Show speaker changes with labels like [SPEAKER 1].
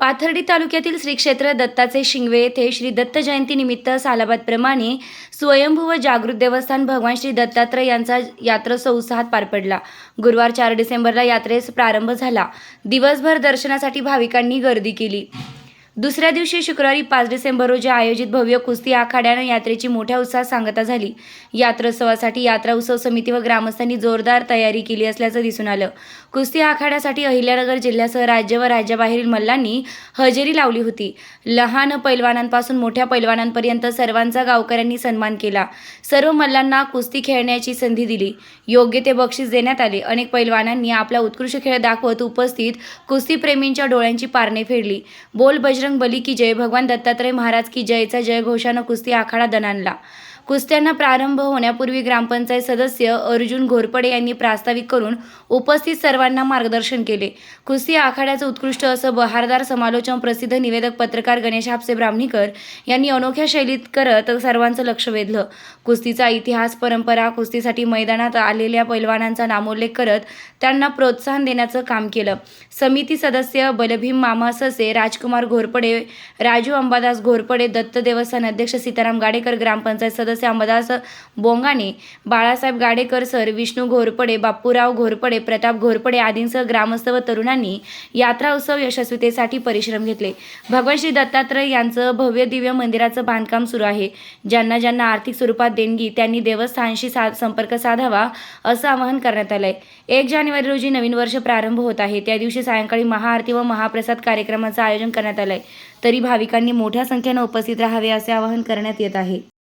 [SPEAKER 1] पाथर्डी तालुक्यातील श्री क्षेत्र दत्ताचे शिंगवे येथे श्री दत्त जयंतीनिमित्त सालाबादप्रमाणे स्वयंभू व जागृत देवस्थान भगवान श्री दत्तात्रय यांचा यात्रोत्सव उत्साहात पार पडला. गुरुवार चार डिसेंबरला यात्रेस प्रारंभ झाला. दिवसभर दर्शनासाठी भाविकांनी गर्दी केली. दुसऱ्या दिवशी शुक्रवारी पाच डिसेंबर रोजी आयोजित भव्य कुस्ती आखाड्यानं यात्रेची मोठ्या उत्साहात सांगता झाली. यात्रोत्सवासाठी यात्रा उत्सव समिती व ग्रामस्थांनी जोरदार तयारी केली असल्याचं दिसून आलं. कुस्ती आखाड्यासाठी अहिल्यानगर जिल्ह्यासह राज्य व राज्याबाहेरील मल्लांनी हजेरी लावली होती. लहान पैलवानांपासून मोठ्या पैलवानांपर्यंत सर्वांचा गावकऱ्यांनी सन्मान केला. सर्व मल्लांना कुस्ती खेळण्याची संधी दिली. योग्य ते बक्षीस देण्यात आले. अनेक पैलवानांनी आपला उत्कृष्ट खेळ दाखवत उपस्थित कुस्तीप्रेमींच्या डोळ्यांची पारणे फेडली. बोल बजरंग बली की जय भगवान दत्तात्रय महाराज की जयचा जयघोषानं कुस्ती आखाडा दणाणला. कुस्त्यांना प्रारंभ होण्यापूर्वी ग्रामपंचायत सदस्य अर्जुन घोरपडे यांनी प्रास्ताविक करून उपस्थित सर्वांना मार्गदर्शन केले. कुस्ती आखाड्याचं उत्कृष्ट असं बहारदार समालोचन प्रसिद्ध निवेदक पत्रकार गणेश हापसे ब्राह्मणीकर यांनी अनोख्या शैलीत करत सर्वांचं लक्ष वेधलं. कुस्तीचा इतिहास परंपरा कुस्तीसाठी मैदानात आलेल्या पैलवानांचा नामोल्लेख करत त्यांना प्रोत्साहन देण्याचं काम केलं. समिती सदस्य बलभीम मामा ससे राजकुमार घोरपडे राजू अंबादास घोरपडे दत्त देवस्थान अध्यक्ष सीताराम गाडेकर ग्रामपंचायत सदस्य अंबादास बोंगाणे बाळासाहेब गाडेकर सर विष्णू घोरपडे बाप्पूराव घोरपडे प्रताप घोरपडे आदींसह ग्रामस्थ व तरुणांनी यात्रा उत्सव यशस्वीतेसाठी परिश्रम घेतले. भगवान श्री दत्तात्रय यांचं भव्य दिव्य मंदिराचं बांधकाम सुरू आहे. ज्यांना ज्यांना आर्थिक स्वरूपात देणगी त्यांनी देवस्थानशी सा संपर्क साधावा असं आवाहन करण्यात आलंय. एक जानेवारी रोजी नवीन वर्ष प्रारंभ होत आहे. त्या दिवशी सायंकाळी महाआरती व महाप्रसाद कार्यक्रमाचं आयोजन करण्यात आलंय. तरी भाविकांनी मोठ्या संख्येनं उपस्थित राहावे असे आवाहन करण्यात येत आहे.